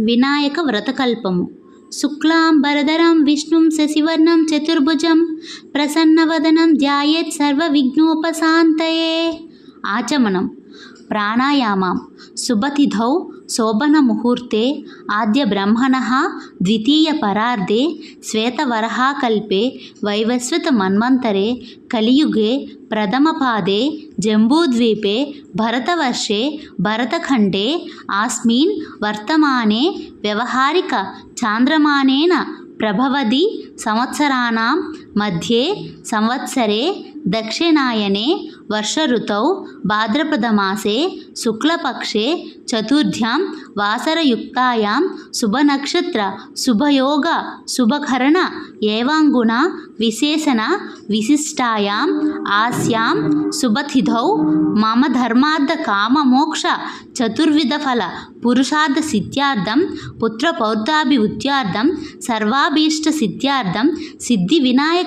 వినాయక వ్రతకల్పము. శుక్లాంబరధరం విష్ణుం శశివర్ణం చతుర్భుజం ప్రసన్నవదనం ధ్యాయేత్ సర్వ విఘ్నోపశాంతయే ఆచమనం. ప్రాణాయామం. శుభతిథౌ శోభనముహూర్తే ఆద్యబ్రహ్మణः ద్వితీయపరార్ధే శ్వేతవరహాకల్పే వైవస్వతమన్వంతరే కలియుగే ప్రథమపాదే జంబూద్వీపే భరతవర్షే భరతఖండే ఆస్మిన్ వర్తమానే వ్యవహారిక చాంద్రమానేన ప్రభవది సంవత్సరాణం మధ్యే సంవత్సరే దక్షిణాయనే వర్షఋతౌ భాద్రపదమాసే శుక్లపక్షే చతుర్థ్యాం వాసరయుక్తాయాం శుభనక్షత్ర శుభయోగ శుభకరణ ఏవాంగుణ విశేషణ విశిష్టాయాం ఆస్యాం శుభతిథౌ మమ ధర్మార్థ కామమోక్ష చతుర్విధ ఫల పురుషార్థ సిద్ధ్యార్థం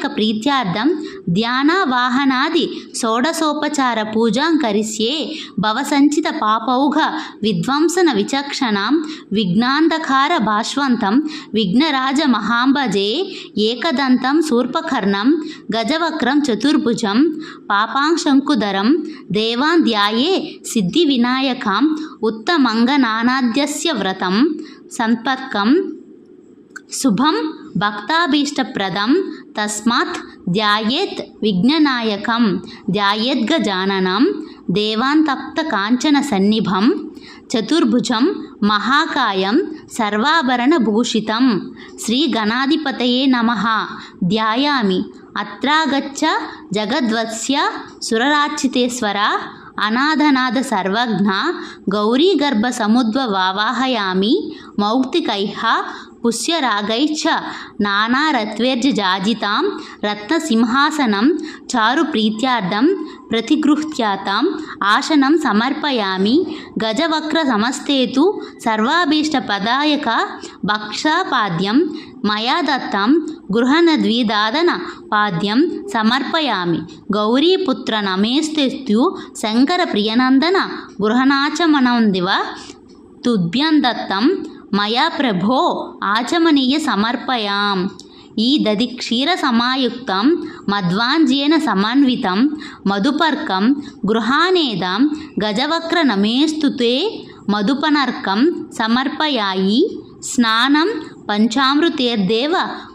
పుత్రపౌత్రాభివృద్ధ్యార్థం వినాయక ప్రీత్యార్థం ధ్యాన వాహనాది షోడశోపచార పూజాం కరిష్యే భవసంచిత పాపౌఘ విధ్వంసన విచక్షణాం విఘ్నాంధకార భాష్వంతం విఘ్నరాజ మహాంబజే ఏకదంతం శూర్పకర్ణం గజవక్రం చతుర్భుజం పాపాంశంకుధరం దేవాన్ ధ్యాయే సిద్ధి వినాయకం ఉత్తమంగనానాద్యస్య వ్రతం సంపర్కం శుభం భక్తాభీష్టప్రదం తస్మాత్ ధ్యాయేత్ విఘ్ననాయకం. ధ్యాయేద్గజాననం దేవాంతప్త కాంచన సన్నిభం చతుర్భుజం మహాకాయం సర్వాభరణ భూషితం శ్రీ గణాధిపతయే నమ. ధ్యాయామి. అత్రాగచ్చ జగద్వత్స్య సురరాచితేశ్వర అనాథనాథ సర్వజ్ఞ గౌరీగర్భ సముద్వ వావాహయామి మౌక్తికైహ పుష్యరాగైశ్చ నానారత్వేర్జాజితాం రత్నసింహాసనం చారుప్రీత్యార్థం ప్రతిగృహ్యాతాం ఆసనం సమర్పయామి గజవక్ర సమస్తేతు సర్వాభీష్టపదాయక భక్షాపాద్యం మయా దత్తం గృహణద్విదాదన పాద్యం సమర్పయామి గౌరీపుత్ర నమేస్తు శంకర ప్రియనందన గృహణాచమనందివ తుభ్యం దత్తం మయా ప్రభో ఆచమనీయ సమర్పయాం. ఈ దది క్షీర సమాయుక్తం మధ్వాంజ్యేన సమన్వితం మధుపర్కం గృహానేదం గజవక్ర నమేస్తుతే మధుపనర్కం సమర్పయాయి స్నానం పంచామృతేర్దేవ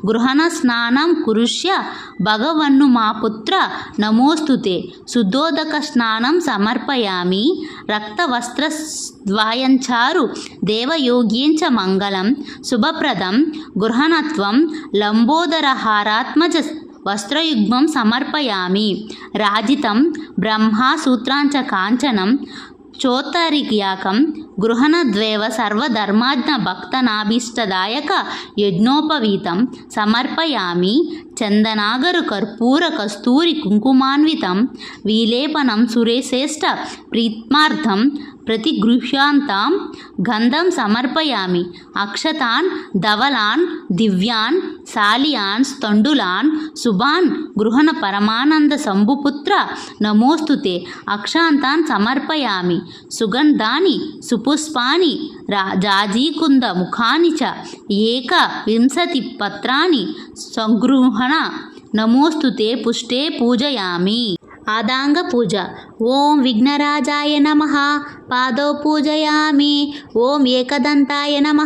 గృహణ స్నానం కురుష్య భగవన్ను మా పుత్ర నమోస్తుతే శుద్ధోదక స్నానం సమర్పయామి రక్తవస్త్రద్వాయంచారు దేవయోగ్యేంచ మంగళం శుభప్రదం గృహణత్వం లంబోదరహారాత్మజ వస్త్రయుగ్మం సమర్పయామి రాజితం బ్రహ్మా సూత్రాంచ కాంచనం చోత్తరిక్యాకం గృహణద్వేవ సర్వధర్మాజ్ఞ భక్తనాభీష్టదాయక యజ్ఞోపవీతం సమర్పయామి చందనాగరు కర్పూర కస్తూరి కుంకుమాన్వితం విలేపనం సురేశ్రేష్ఠ ప్రతి గృహ్యాంతాం గంధం సమర్పయామి. అక్షతాన్ ధవలాన్ దివ్యాన్ శాలియాన్ స్తండులాన్ శుభాన్ గృహణ పరమానంద శంభుపుత్ర నమోస్తుతే అక్షాంతాన్ సమర్పయామి. సుగంధాని సుపుష్పాని జాజీకుంద ముఖాని చ ఏక వింశతి పత్రాన్ని సంగృహణ నమోస్తుతే పుష్టే పూజయామి. ఆదాంగ పూజ. ఓం విఘ్నరాజాయ నమ. పాదౌ పూజయామి. ఓం ఏకదంతాయ నమ.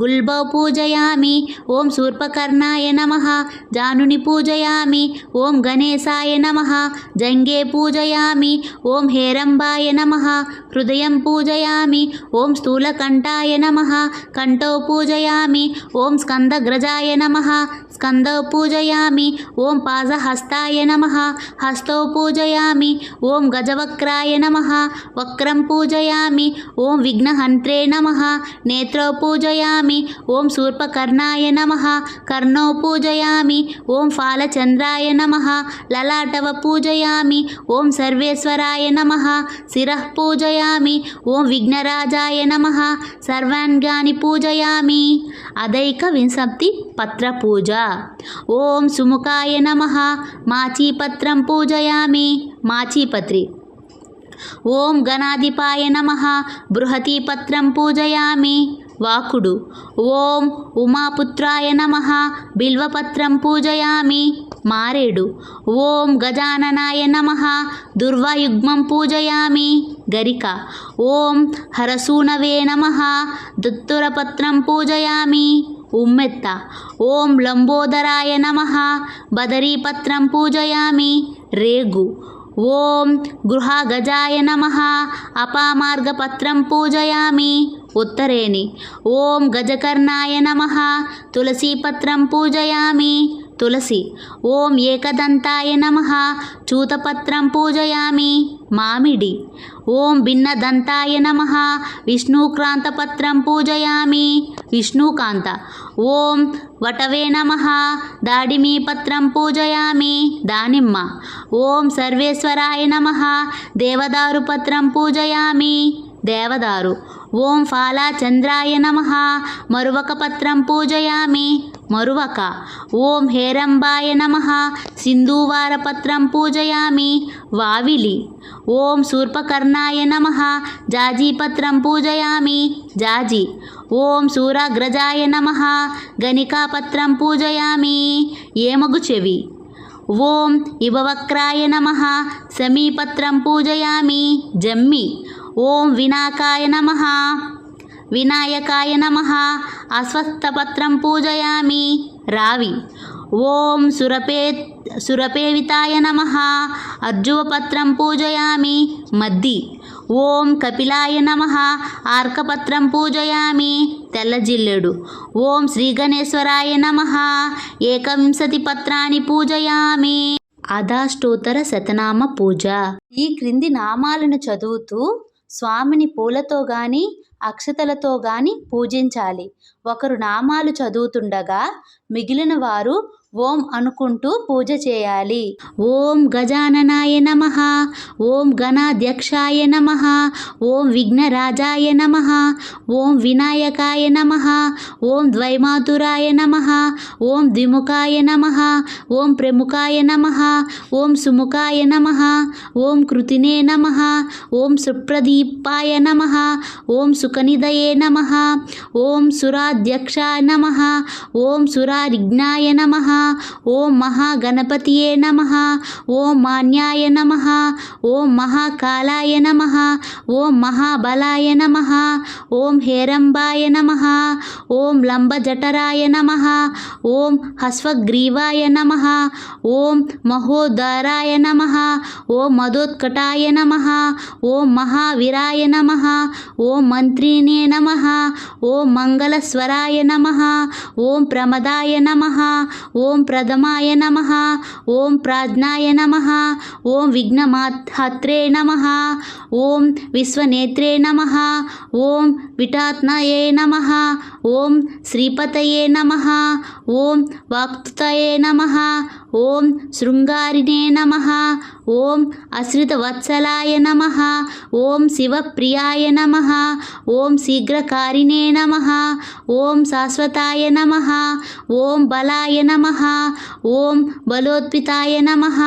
గుల్బౌ పూజయామి. ఓం శూర్పకర్ణాయ నమ. జానుని పూజయామి. ఓం గణేశాయ నమ. జంగే పూజయామి. ఓం హేరంబాయ నమ. హృదయం పూజయామి. ఓం స్థూలకంఠాయ నమ. కంఠౌ పూజయామి. ఓం స్కందగ్రజాయ నమ. స్కందౌ పూజయామి. ఓం పాజహస్తాయ నమ. హస్తౌ పూజ ఓం గజవక్రాయ నమ. వక్రం పూజయామి. ఓం విఘ్నహంత్రే నమ. నేత్రౌ పూజయామి. ఓం శూర్పకర్ణాయ నమ. కర్ణౌ పూజయామి. ఓం ఫాలచంద్రాయ నమ. లలాటవ పూజయామి. ఓం సర్వేశ్వరాయ నమ. శిరః పూజయామి. ఓం విఘ్నరాజాయ నమ. సర్వాంగాని పూజయామి. అదైక వింశతి పత్ర పూజ. ఓం సుముఖాయ నమ. మాచీపత్రం పూజయామి. మాచీపత్రి. ఓం గణాధిపాయ నమ బృహతీపత్రం పూజయామి. వాకుడు ఓం ఉమాపుత్రాయ నమ బిల్వపత్రం పూజయామి. మారేడు ఓం గజాననాయ నమ దుర్వాయుగ్మం పూజయామి. గరిక ఓం హరసూనవే నమ దత్తురపత్రం పూజయామి. ఉమ్మెత్త ఓం లంబోదరాయ నమ బదరీపత్రం పూజయామి. రేగు. ఓం గృహగజాయ నమ. అపామార్గపత్రం పూజయామి. ఉత్తరేణి. ఓం గజకర్ణాయ నమ. తులసీపత్రం పూజయామి. తులసి. ఓం ఏకదంతాయ నమ. చూతపత్రం పూజయామి మామిడి. ఓం భిన్నదంతాయ నమ. విష్ణుక్రాంతపత్రం పూజయామి విష్ణుకాంత. ఓం వటవే నమ. దాడిమీపత్రం పూజయామి దానిమ్మ. ఓం సర్వేశ్వరాయ నమ. దేవదారుపత్రం పూజయామి దేవదారు. ఓం ఫాలా చంద్రాయ నమ. మరువక పత్రం పూజయామి. మరువక. ఓం హేరంబాయ నమ. సింధూవారపత్రం పూజయామి. వావిలి. ఓం శూర్పకర్ణాయ నమ. జాజీపత్రం పూజయామి. జాజి. ఓం సూరాగ్రజాయ నమ. గణికాపత్రం పూజయామి. ఏమగు చెవి. ఓం ఇవవక్రాయ నమ. సమీపత్రం పూజయామి. జమ్మి. ఓం వినాకాయ నమ. వినాయకాయ నమ. అస్వస్థపత్రం పూజయామి. రావి. ఓం సురపే సురపేవితాయ నమ. అర్జువపత్రం పూజయామి. మద్ది. ఓం కపిలాయ నమ. ఆర్కపత్రం పూజయామి. తెల్లజిల్లెడు. ఓం శ్రీగణేశ్వరాయ నమ. ఏకవింశతి పత్రాన్ని పూజయామి. అదాష్టోత్తర శతనామ పూజ. ఈ క్రింది నామాలను చదువుతూ స్వామిని పూలతో గాని అక్షతలతో గాని పూజించాలి. ఒకరు నామాలు చదువుతుండగా మిగిలిన వారు ఓం అనుకుంటూ పూజ చేయాలి ఓం గజాననాయ నమ ఓం గణాధ్యక్షాయ నమ ఓం విఘ్నరాజాయ నమ ఓం వినాయకాయ నమ ఓం ద్వైమాతురాయ నమ ఓం ద్విముఖాయ నమ ఓం ప్రముఖాయ నమ ఓం సుముఖాయ నమ ఓం కృతినే నమ ఓం సుప్రదీపాయ నమ ఓం సుఖనిదయే నమ ఓం సురాధ్యక్షాయ నమ ఓం సురారిజ్ఞాయ నమ ఓం మహాగణపతియే నమ ఓం మాన్యాయ నమ ఓం మహాకాలాయ నమ ఓం మహాబలాయ నమ ఓం హేరంబాయ నమ ఓం లంబజఠరాయ నమ ఓం హస్వగ్రీవాయ నమ ఓం మహోదరాయ నమ ఓం మధోత్కటాయ నమ ఓం మహావీరాయ నమ ఓం మంత్రినే నమ ఓం మంగళస్వరాయ నమ ఓం ప్రమదాయ నమ ఓం ఓం ప్రథమాయ నమ ఓం ప్రాజ్ఞాయ నమ ఓం విఘ్నమాత్రే నమ ఓం విశ్వనేత్రే నమ ఓం విటాత్నయే నమ ఓం శ్రీపతయే నమ ఓం వాక్తుతయే నమ ॐ शृङ्गारिणे नमः ॐ अश्रितवत्सलाय नमः ॐ शिवप्रियाय नमः ॐ शीघ्रकारिणे नमः ॐ शाश्वताय नमः ॐ बलाय नमः ॐ बलोत्पिताय नमः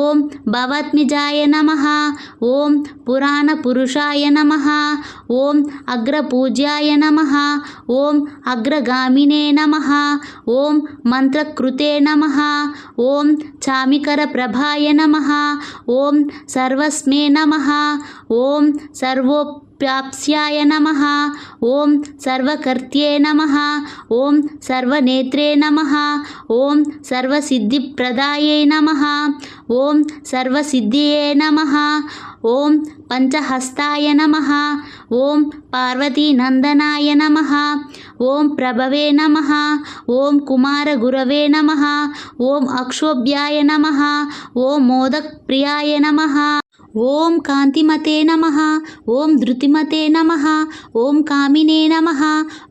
ॐ भवत्मिजाय नमः ॐ पुराणपुरुषाय नमः ॐ अग्रपूज्याय नमः ॐ अग्रगामिने नमः ॐ मन्त्रकृते नमः ఓం చామికరప్రభాయ నమ ఓం సర్వస్మే నమ ఓం ప్రాప్స్యాయ నమ ఓం సర్వకర్త్యే నమ ఓం సర్వనేత్రే నమ ఓం సర్వసిద్ధిప్రదాయే నమ ఓం సర్వసిద్ధియే నమ ఓం పంచహస్తాయ నమ ఓం పార్వతీనందనాయ నమ ఓం ప్రభవే నమ ఓం కుమారగురవే నమ ఓం అక్షోభ్యాయ నమ ఓం మోదక్ప్రియాయ నమ ఓం కాంతిమతే నమ ఓం ధృతిమతే నమ ఓం కామినే నమ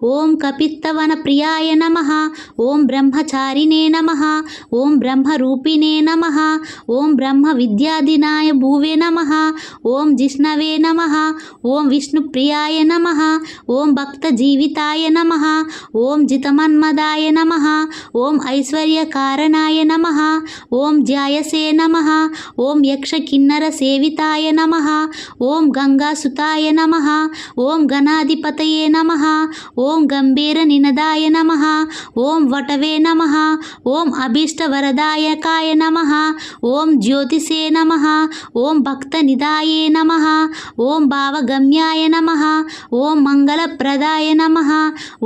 ఓం కపిత్తవన ప్రియాయ నమ ఓం బ్రహ్మచారిణే నమ ఓం బ్రహ్మరూపిణే నమ ఓం బ్రహ్మ విద్యాదినాయ భూవే నమ ఓం జిష్ణవే నమ ఓం విష్ణుప్రియాయ నమ ఓం భక్తజీవితాయ నమ ఓం జితమన్మదాయ నమ ఓం ఐశ్వర్యకారణాయ నమ ఓం ధ్యాయసే నమ ఓం యక్ష కిన్నర సేవి గణితాయ నమ ఓం గంగాసుతాయ నమ ఓం గణాధిపతయే నమ ఓం గంభీర నినదాయ నమ ఓం వటవే నమ ఓం అభీష్టవరదాయకాయ నమ ఓం జ్యోతిషే నమ ఓం భక్త నిదాయే నమ ఓం భావగమ్యాయ నమ ఓం మంగళప్రదాయ నమ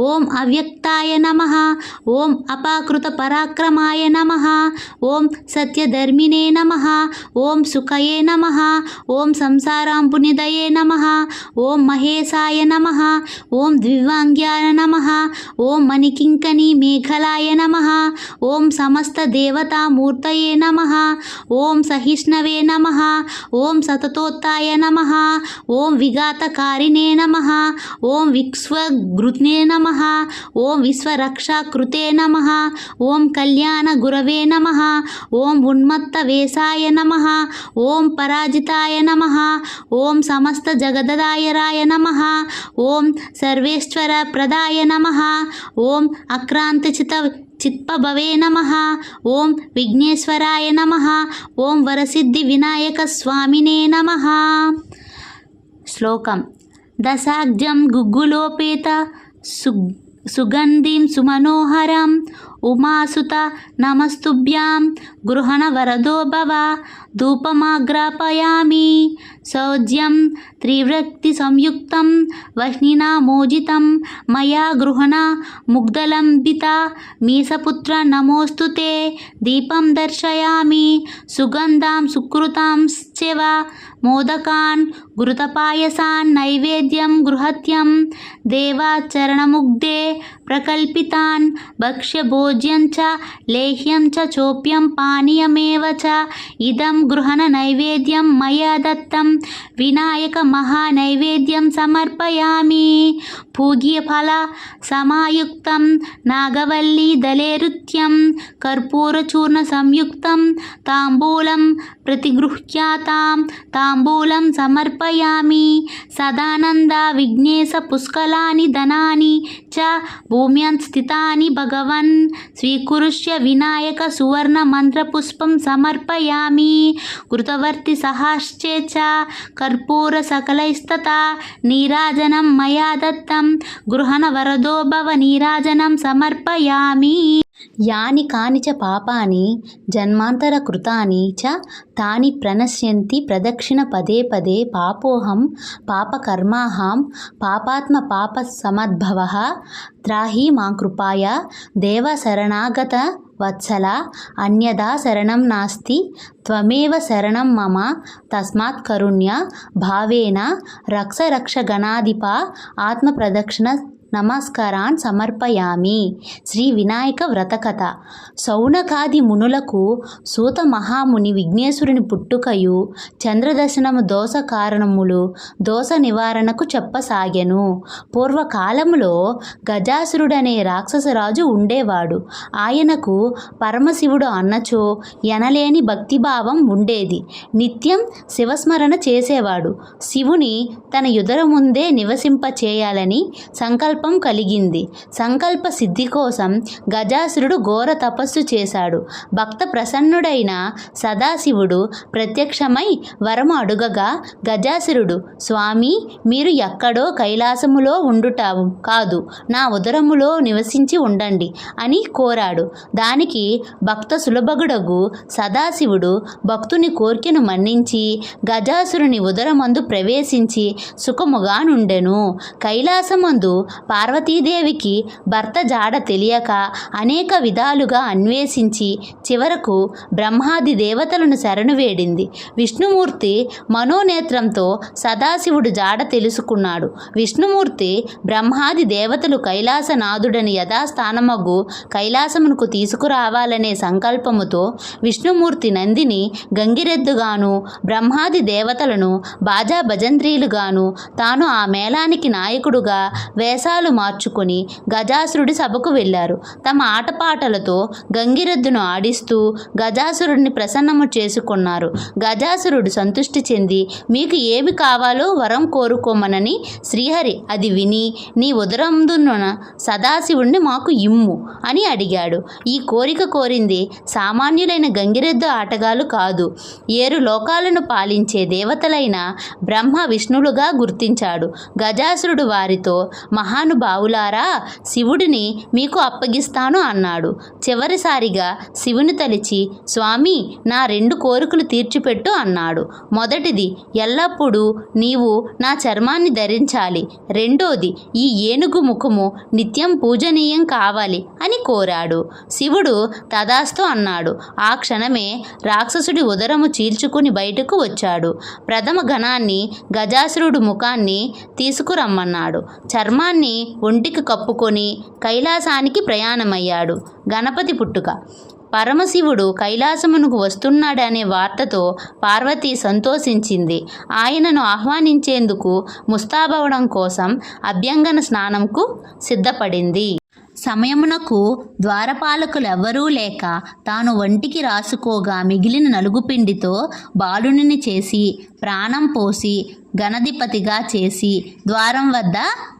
ఓం అవ్యక్తాయ నమ ఓం అపాకృత పరాక్రమాయ నమ ఓం సత్యధర్మినే నమ ఓం సుఖయే నమ ఓం సంసారాంపునిదయే నమ ఓం మహేశాయ నమ ఓం ద్వివాంగ్యాయ నమ ఓం మణికింకని మేఘలాయ నమ ఓం సమస్త దేవతామూర్తయే నమ ఓం సహిష్ణవే నమ ఓం సతతోత్తాయ నమ ఓం విఘాతకారిణే నమ ఓం విశ్వగృత్నే నమ ఓం విశ్వరక్షాకృతే నమ ఓం కళ్యాణ గురవే నమ ఓం ఉన్మత్త వేసాయ నమ ఓం పరాజిత పరాజితాయ నమ ఓం సమస్త జగదదాయరాయ నమ ఓం సర్వేశ్వర ప్రదాయ నమ ఓం అక్రాంతచిత చిత్పభవే నమ ఓం విఘ్నేశ్వరాయ నమ ఓం వరసిద్ధి వినాయక స్వామినే నమ శ్లోకం దశాగ్జం గుగ్గులోపేత సు సుగంధిం సుమనోహరం ఉమాసుత నమస్తుభ్యాం గృహణ వరదో భవ ధూపమాగ్రాపయామి. సౌజ్యం త్రివృక్తి సంయుక్తం వహ్నినా మోజితం మయా గృహణ ముగ్ధలంబిత మీసపుత్ర నమోస్తు తే దీపం దర్శయామి. సుగంధాం సుకృతాంశ్చవ మోదకాన్ గృతపాయసాన్ నైవేద్యం గృహత్యం. దేవాచరణముగ్ధే ప్రకల్పితాన్ భక్ష్యభోజ్యం చ లేహ్యం చ చోప్యం పానీయమేవ చ ఇదం గృహణ నైవేద్యం మయా దత్తం వినాయక మహానైవేద్యం సమర్పయామి పూగ్యఫల సమాయుక్తం నాగవల్లి దళేరుత్యం కర్పూరచూర్ణ సంయుక్తం తాంబూలం ప్రతిగృహ్యాతాం తాంబూలం సమర్పయామి సదానంద భూమ్యాం స్థితాని భగవన్. స్వీకృష్య వినాయక సువర్ణ మంత్రపుష్పం సమర్పయామి. కృతవర్తి సహాశ్చేచ కర్పూర సకలైస్తత నీరాజనం మయా దత్తం. గృహణ వరదో భవ నీరాజనం సమర్పయామి. యాని కాని చ పాపాని జన్మాంతర కృతాని చ తాని ప్రణశ్యంతి ప్రదక్షిణ పదే పదే పాపోహం పాపకర్మాహం పాపాత్మ పాప సమద్భవ త్రాహి మా కృపాయ దేవ శరణాగత వత్సల అన్యదా శరణం నాస్తి త్వమేవ శరణం మమ తస్మాత్ కరుణ్య భావేన రక్ష రక్ష గణాధిప ఆత్మప్రదక్షిణ నమస్కారాన్ సమర్పయామి. శ్రీ వినాయక వ్రతకథ. సౌనకాది మునులకు సూత మహాముని విఘ్నేశ్వరుని పుట్టుకయు చంద్రదర్శనము దోష కారణములు దోష నివారణకు చెప్పసాగెను. పూర్వకాలములో గజాసురుడనే రాక్షసరాజు ఉండేవాడు. ఆయనకు పరమశివుడు అన్నచో ఎనలేని భక్తిభావం ఉండేది. నిత్యం శివస్మరణ చేసేవాడు. శివుని తన యుదర ముందే నివసింప చేయాలని సంకల్ప కలిగింది. సంకల్ప సిద్ధి కోసం గజాసురుడు ఘోర తపస్సు చేశాడు. భక్త ప్రసన్నుడైన సదాశివుడు ప్రత్యక్షమై వరము అడుగగా గజాసురుడు స్వామి మీరు ఎక్కడో కైలాసములో ఉండుట కాదు నా ఉదరములో నివసించి ఉండండి అని కోరాడు. దానికి భక్త సులభగుడగు సదాశివుడు భక్తుని కోరికను మన్నించి గజాసురుని ఉదరమందు ప్రవేశించి సుఖముగా నుండెను కైలాసమందు పార్వతీదేవికి భర్త జాడ తెలియక అనేక విధాలుగా అన్వేషించి చివరకు బ్రహ్మాది దేవతలను శరణు వేడింది. విష్ణుమూర్తి మనోనేత్రంతో సదాశివుడు జాడ తెలుసుకున్నాడు. విష్ణుమూర్తి బ్రహ్మాది దేవతలు కైలాసనాథుడని యథాస్థానమగు కైలాసమునకు తీసుకురావాలనే సంకల్పముతో విష్ణుమూర్తి నందిని గంగిరెద్దుగాను బ్రహ్మాది దేవతలను బాజా భజంత్రీలుగాను తాను ఆ మేళానికి నాయకుడుగా వేషాలు వేషాలు మార్చుకొని గజాసురుడి సభకు వెళ్ళారు. తమ ఆటపాటలతో గంగిరెద్దును ఆడిస్తూ గజాసురుడిని ప్రసన్నము చేసుకున్నారు. గజాసురుడు సంతృష్టి చెంది మీకు ఏమి కావాలో వరం కోరుకోమనని శ్రీహరి అది విని నీ ఉదరందున్న సదాశివుణ్ణి మాకు ఇమ్ము అని అడిగాడు. ఈ కోరిక కోరింది సామాన్యులైన గంగిరెద్దు ఆటగాలు కాదు. ఏరు లోకాలను పాలించే దేవతలైన బ్రహ్మ విష్ణులుగా గుర్తించాడు. గజాసురుడు వారితో మహానుభావులారా శివుడిని మీకు అప్పగిస్తాను అన్నాడు. చివరిసారిగా శివుని తలిచి స్వామి నా రెండు కోరికలు తీర్చిపెట్టు అన్నాడు. మొదటిది ఎల్లప్పుడూ నీవు నా చర్మాన్ని ధరించాలి. రెండోది ఈ ఏనుగు ముఖము నిత్యం పూజనీయం కావాలి అని కోరాడు. శివుడు తదాస్తు అన్నాడు. ఆ క్షణమే రాక్షసుడి ఉదరము చీల్చుకుని బయటకు వచ్చాడు. ప్రథమ ఘనాన్ని గజాసురుడు ముఖాన్ని తీసుకురమ్మన్నాడు. చర్మాన్ని ఒంటికి కప్పుకొని కైలాసానికి ప్రయాణమయ్యాడు. గణపతి పుట్టుక. పరమశివుడు కైలాసమునకు వస్తున్నాడనే వార్తతో పార్వతి సంతోషించింది. ఆయనను ఆహ్వానించేందుకు ముస్తాబవడం కోసం అభ్యంగన స్నానంకు సిద్ధపడింది. సమయమునకు ద్వారపాలకులెవ్వరూ లేక తాను వంటికి రాసుకోగా మిగిలిన నలుగుపిండితో బాలునిని చేసి ప్రాణం పోసి గణధిపతిగా చేసి ద్వారం వద్ద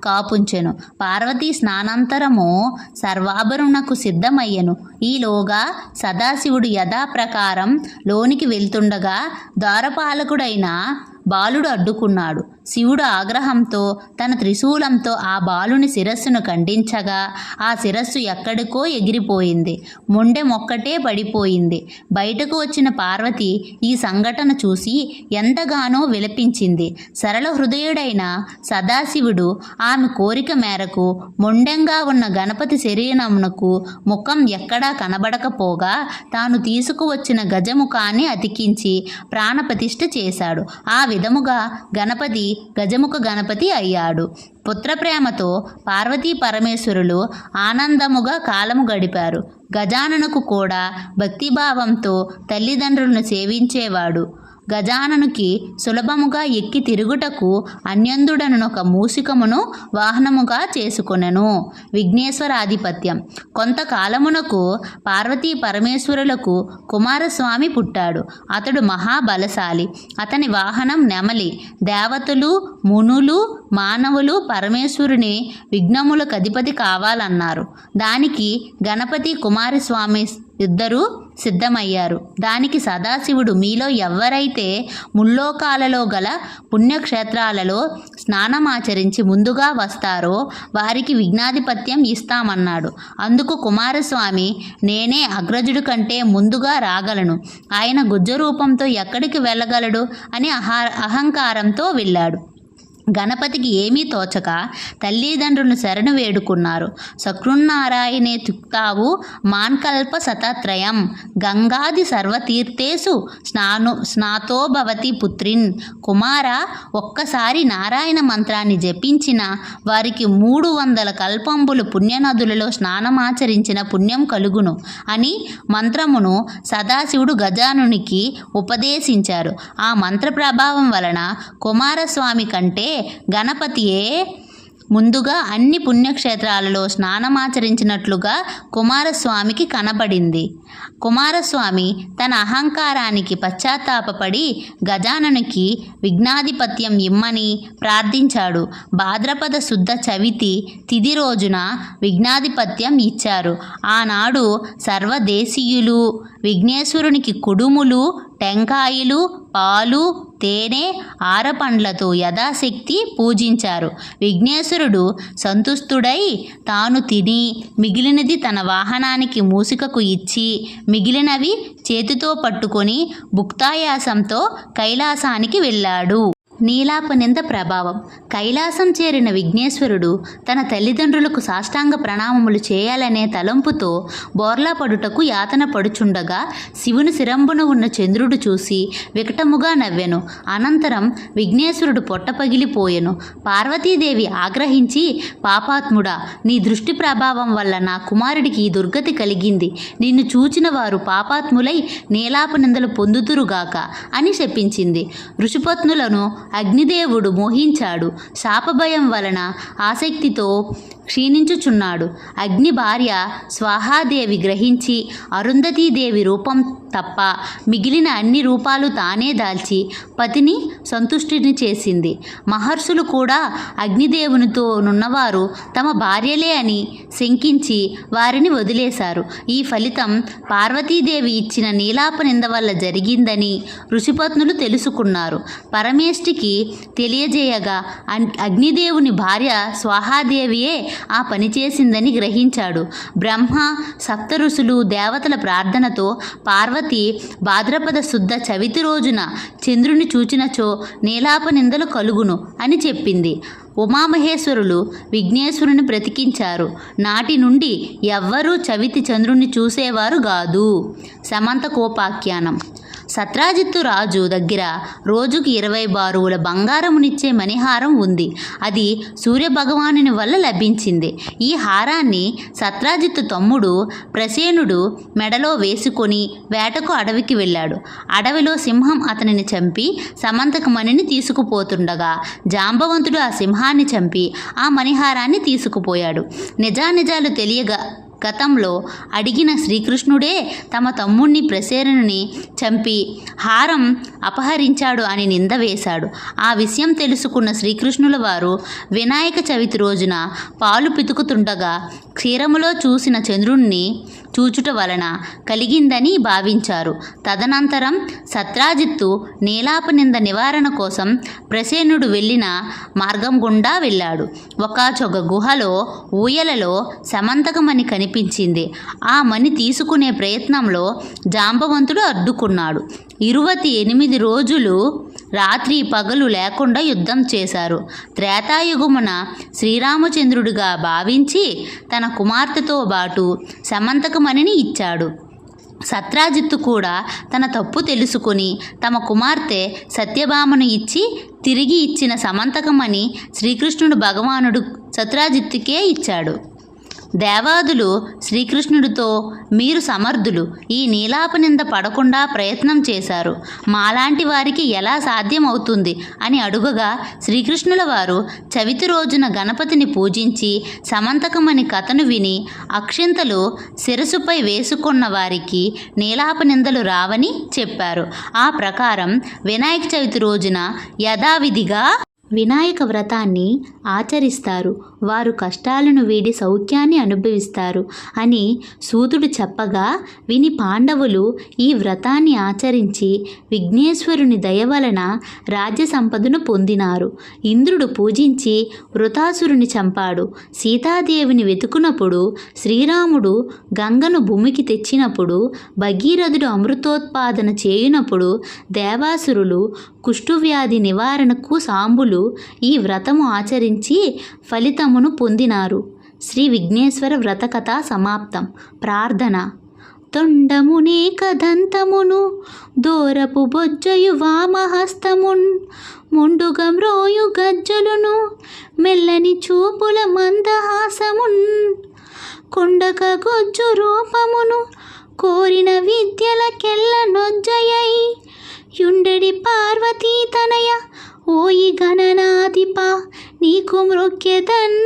కాపుంచెను. పార్వతీ స్నానాంతరము సర్వాభరణకు సిద్ధమయ్యను. ఈలోగా సదాశివుడు యథాప్రకారం లోనికి వెళ్తుండగా ద్వారపాలకుడైన బాలుడు అడ్డుకున్నాడు. శివుడు ఆగ్రహంతో తన త్రిశూలంతో ఆ బాలుని శిరస్సును ఖండించగా ఆ శిరస్సు ఎక్కడికో ఎగిరిపోయింది. మొండె మొక్కటే పడిపోయింది. బయటకు వచ్చిన పార్వతి ఈ సంఘటన చూసి ఎంతగానో విలపించింది. సరళ హృదయుడైన సదాశివుడు ఆమె కోరిక మేరకు మొండెంగా ఉన్న గణపతి శరీరమునకు ముఖం ఎక్కడా కనబడకపోగా తాను తీసుకువచ్చిన గజముఖాన్ని అతికించి ప్రాణప్రతిష్ఠ చేశాడు. ఆ విధముగా గణపతి గజముఖ గణపతి అయ్యాడు. పుత్రప్రేమతో పార్వతీ పరమేశ్వరులు ఆనందముగా కాలము గడిపారు. గజాననకు కూడా భక్తిభావంతో తల్లిదండ్రులను సేవించేవాడు. గజాననుకి సులభముగా ఎక్కి తిరుగుటకు అన్యందుడను ఒక మూసికమును వాహనముగా చేసుకొనెను. విఘ్నేశ్వరాధిపత్యం. కొంతకాలమునకు పార్వతీ పరమేశ్వరులకు కుమారస్వామి పుట్టాడు. అతడు మహాబలశాలి. అతని వాహనం నెమలి. దేవతలు మునులు మానవులు పరమేశ్వరుని విఘ్నములకు అధిపతి కావాలన్నారు. దానికి గణపతి కుమారస్వామి ఇద్దరూ సిద్ధమయ్యారు. దానికి సదాశివుడు మీలో ఎవరైతే ముల్లోకాలలో గల పుణ్యక్షేత్రాలలో స్నానమాచరించి ముందుగా వస్తారో వారికి విఘ్నాధిపత్యం ఇస్తామన్నాడు. అందుకు కుమారస్వామి నేనే అగ్రజుడి కంటే ముందుగా రాగలను. ఆయన గుజ్జ రూపంతో ఎక్కడికి వెళ్ళగలడు? అని అహ అహంకారంతో వెళ్ళాడు. గణపతికి ఏమీ తోచక తల్లిదండ్రులను శరణు వేడుకున్నారు. సకృన్నారాయణే తుక్తావు మాన్కల్ప శతత్రయం గంగాది సర్వతీర్థేషు స్నాను స్నాతో భవతి పుత్రిన్. కుమార ఒక్కసారి నారాయణ మంత్రాన్ని జపించిన వారికి మూడు వందల కల్పంబులు పుణ్యనదులలో స్నానమాచరించిన పుణ్యం కలుగును అని మంత్రమును సదాశివుడు గజానునికి ఉపదేశించారు. ఆ మంత్ర ప్రభావం వలన కుమారస్వామి కంటే గణపతియే ముందుగా అన్ని పుణ్యక్షేత్రాలలో స్నానమాచరించినట్లుగా కుమారస్వామికి కనబడింది. కుమారస్వామి తన అహంకారానికి పశ్చాత్తాపపడి గజాననికి విఘ్నాధిపత్యం ఇమ్మని ప్రార్థించాడు. భాద్రపద శుద్ధ చవితి తిది రోజున విఘ్నాధిపత్యం ఇచ్చారు. ఆనాడు సర్వదేశీయులు విఘ్నేశ్వరునికి కుడుములు టెంకాయలు పాలు తేనె ఆరపండ్లతో యథాశక్తి పూజించారు. విఘ్నేశ్వరుడు సంతుష్టుడై తాను తిని మిగిలినది తన వాహనానికి మూసికకు ఇచ్చి మిగిలినవి చేతితో పట్టుకొని భుక్తాయాసంతో కైలాసానికి వెళ్ళాడు. నీలాపనింద ప్రభావం కైలాసం చేరిన విఘ్నేశ్వరుడు తన తల్లిదండ్రులకు సాష్టాంగ ప్రణామములు చేయాలనే తలంపుతో బోర్లా పడుటకు యాతన పడుచుండగా శివుని శిరంబున ఉన్న చంద్రుడు చూసి వికటముగా నవ్వెను. అనంతరం విఘ్నేశ్వరుడు పొట్ట పగిలిపోయెను. పార్వతీదేవి ఆగ్రహించి పాపాత్ముడా నీ దృష్టి ప్రభావం వల్ల నా కుమారుడికి ఈ దుర్గతి కలిగింది. నిన్ను చూచిన వారు పాపాత్ములై నీలాపనిందలు పొందుతురుగాక అని శపించింది. ఋషిపత్నులను అగ్నిదేవుడు మోహించాడు. శాపభయం వలన ఆసక్తితో క్షీణించుచున్నాడు. అగ్ని భార్య స్వాహాదేవి గ్రహించి అరుంధతీదేవి రూపం తప్ప మిగిలిన అన్ని రూపాలు తానే దాల్చి పతిని సంతుష్టిని చేసింది. మహర్షులు కూడా అగ్నిదేవునితో నున్నవారు తమ భార్యలే అని శంకించి వారిని వదిలేశారు. ఈ ఫలితం పార్వతీదేవి ఇచ్చిన నీలాప నింద వల్ల జరిగిందని ఋషిపత్నులు తెలుసుకున్నారు. పరమేష్టికి తెలియజేయగా అగ్నిదేవుని భార్య స్వాహాదేవియే ఆ పని చేసిందని గ్రహించాడు. బ్రహ్మ సప్త ఋషులు దేవతల ప్రార్థనతో పార్వతి భాద్రపద శుద్ధ చవితి రోజున చంద్రుని చూచినచో నీలాప నిందలు కలుగును అని చెప్పింది. ఉమామహేశ్వరులు విఘ్నేశ్వరుని బ్రతికించారు. నాటి నుండి ఎవ్వరూ చవితి చంద్రుణ్ణి చూసేవారు కాదు. సమంత కోపాఖ్యానం. సత్రాజిత్తు రాజు దగ్గర రోజుకి ఇరవై బారువుల బంగారమునిచ్చే మణిహారం ఉంది. అది సూర్యభగవానుని వల్ల లభించింది. ఈ హారాన్ని సత్రాజిత్తు తమ్ముడు ప్రసేనుడు మెడలో వేసుకొని వేటకు అడవికి వెళ్ళాడు. అడవిలో సింహం అతనిని చంపి సమంతక మణిని తీసుకుపోతుండగా జాంబవంతుడు ఆ సింహాన్ని చంపి ఆ మణిహారాన్ని తీసుకుపోయాడు. నిజానిజాలు తెలియగా గతంలో అడిగిన శ్రీకృష్ణుడే తమ తమ్ముణ్ణి ప్రసేనుని చంపి హారం అపహరించాడు అని నింద వేశాడు. ఆ విషయం తెలుసుకున్న శ్రీకృష్ణుల వారు వినాయక చవితి రోజున పాలు పితుకుతుండగా క్షీరములో చూసిన చంద్రుణ్ణి చూచుట వలన కలిగిందని భావించారు. తదనంతరం సత్రాజిత్తు నీలాపనింద నివారణ కోసం ప్రసేనుడు వెళ్ళిన మార్గం గుండా వెళ్ళాడు. ఒకచొక గుహలో ఊయలలో సమంతకమని కనిపించింది ఆ మణి తీసుకునే ప్రయత్నంలో జాంబవంతుడు అడ్డుకున్నాడు. ఇరువతి ఎనిమిది రోజులు రాత్రి పగలు లేకుండా యుద్ధం చేశారు. త్రేతాయుగమున శ్రీరామచంద్రుడిగా భావించి తన కుమార్తెతో పాటు సమంతకమణిని ఇచ్చాడు. సత్రాజిత్తు కూడా తన తప్పు తెలుసుకుని తమ కుమార్తె సత్యభామను ఇచ్చి తిరిగి ఇచ్చిన సమంతకమని శ్రీకృష్ణుడు భగవానుడు సత్రాజిత్తుకే ఇచ్చాడు. దేవాదులు శ్రీకృష్ణుడితో మీరు సమర్థులు. ఈ నీలాపనింద పడకుండా ప్రయత్నం చేశారు. మాలాంటి వారికి ఎలా సాధ్యమవుతుంది? అని అడుగగా శ్రీకృష్ణుల వారు చవితి రోజున గణపతిని పూజించి సమంతకమని కథను విని అక్షింతలు శిరసుపై వేసుకున్న వారికి నీలాపనిందలు రావని చెప్పారు. ఆ ప్రకారం వినాయక చవితి రోజున యథావిధిగా వినాయక వ్రతాన్ని ఆచరిస్తారు. వారు కష్టాలను వీడి సౌఖ్యాన్ని అనుభవిస్తారు అని సూతుడు చెప్పగా విని పాండవులు ఈ వ్రతాన్ని ఆచరించి విఘ్నేశ్వరుని దయ వలన రాజ్య సంపదను పొందినారు. ఇంద్రుడు పూజించి వృతాసురుని చంపాడు. సీతాదేవిని వెతుకునప్పుడు శ్రీరాముడు గంగను భూమికి తెచ్చినప్పుడు భగీరథుడు అమృతోత్పాదన చేయునప్పుడు దేవాసురులు కుష్ఠువ్యాధి నివారణకు సాంబులు ఈ వ్రతము ఆచరించి ఫలితమును పొందినారు. శ్రీ విఘ్నేశ్వర వ్రతకథ సమాప్తం. ప్రార్థన. తొండమునే కదంతమును దూరపు బొజ్జయు వామహస్తమున్ ముండుగం రోయు గజ్జలును మెల్లని చూపుల మందహాసమున్ కుండక గొజ్జు రూపమును కోరిన విద్యలకెల్ల నొజ్జయై యుండెడి పార్వతీ తనయ ఓయి గణనాధిప నీకు మృక్యతన్.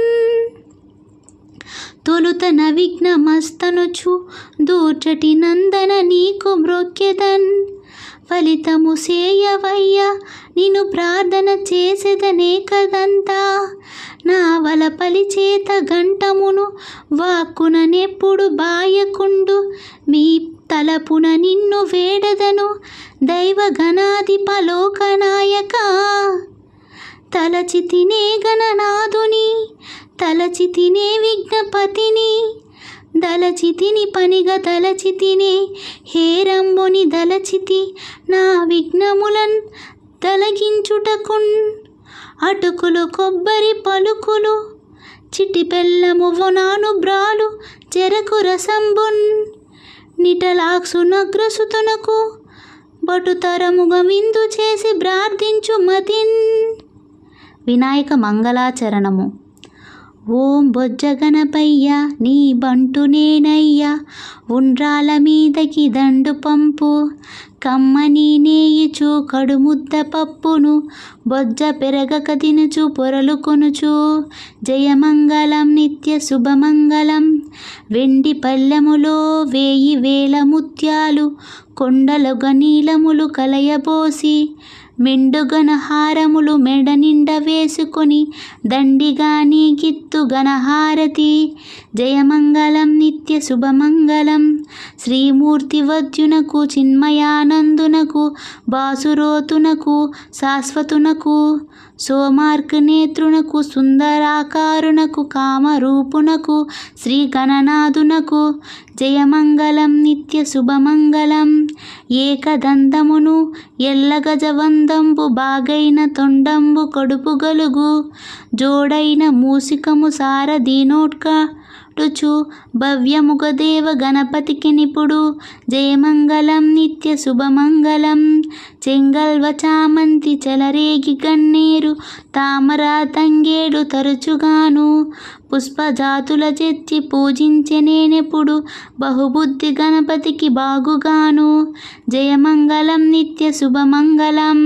తొలుతన విఘ్నమస్తనుచు దూర్చటి నందన నీకు మృక్యతన్. ఫలితము సేయవయ్య నిన్ను ప్రార్థన చేసేదనే కదంతా. నా వల పలిచేత గంటమును వాక్కుననెప్పుడు బాయకుండు మీ తలపున నిన్ను వేడదను దైవ గణాధిప లోకనాయక తలచితినే గణనాథుని తలచితినే విఘ్నపతిని దలచితిని పనిగా దలచితినే హేరంబుని దలచితి నా విఘ్నములన్ తలగించుటకున్. అటుకులు కొబ్బరి పలుకులు చిటి బెల్లము వనాను బ్రాలు చెరకు రసంబున్. నిటలాక్సునగ్రసుతునకు బటుతరముగ విందు చేసి ప్రార్థించు మతిన్. వినాయక మంగళాచరణము. ఓం బొజ్జగనపయ్య నీ బంటు నేనయ్యా ఉండ్రాల మీదకి దండు పంపు. కమ్మని నేయిచు కడుముద్ద పప్పును బొజ్జ పెరగక తినుచు పొరలు కొనుచు. జయమంగళం నిత్య శుభమంగళం. వెండి పల్లెములో వేయి వేల ముత్యాలు కొండలుగ గనీలములు కలయబోసి. మెండుగనహారములు మెడ నిండ వేసుకొని దండిగాని గిత్తు గణహారతి. జయమంగళం నిత్య శుభమంగళం. శ్రీమూర్తి వద్యునకు చిన్మయానందునకు బాసురోతునకు శాశ్వతునకు సోమార్క నేత్రునకు సుందరాకారునకు కామరూపునకు శ్రీ గణనాథునకు జయమంగళం నిత్య శుభమంగళం. ఏకదంతమును ఎల్లగజవందంబు బాగైన తొండంబు కడుపు గలుగు జోడైన మూసికము పుట్టుచు భవ్యముఖదేవ గణపతికి నిపుడు. జయమంగళం నిత్య శుభమంగళం. చెంగల్వ చామంతి చెలరేగి గన్నేరు తామర తంగేడు తరచుగాను. పుష్పజాతుల చెచ్చి పూజించెనేనెప్పుడు బహుబుద్ధి గణపతికి బాగుగాను. జయమంగళం నిత్య శుభమంగళం.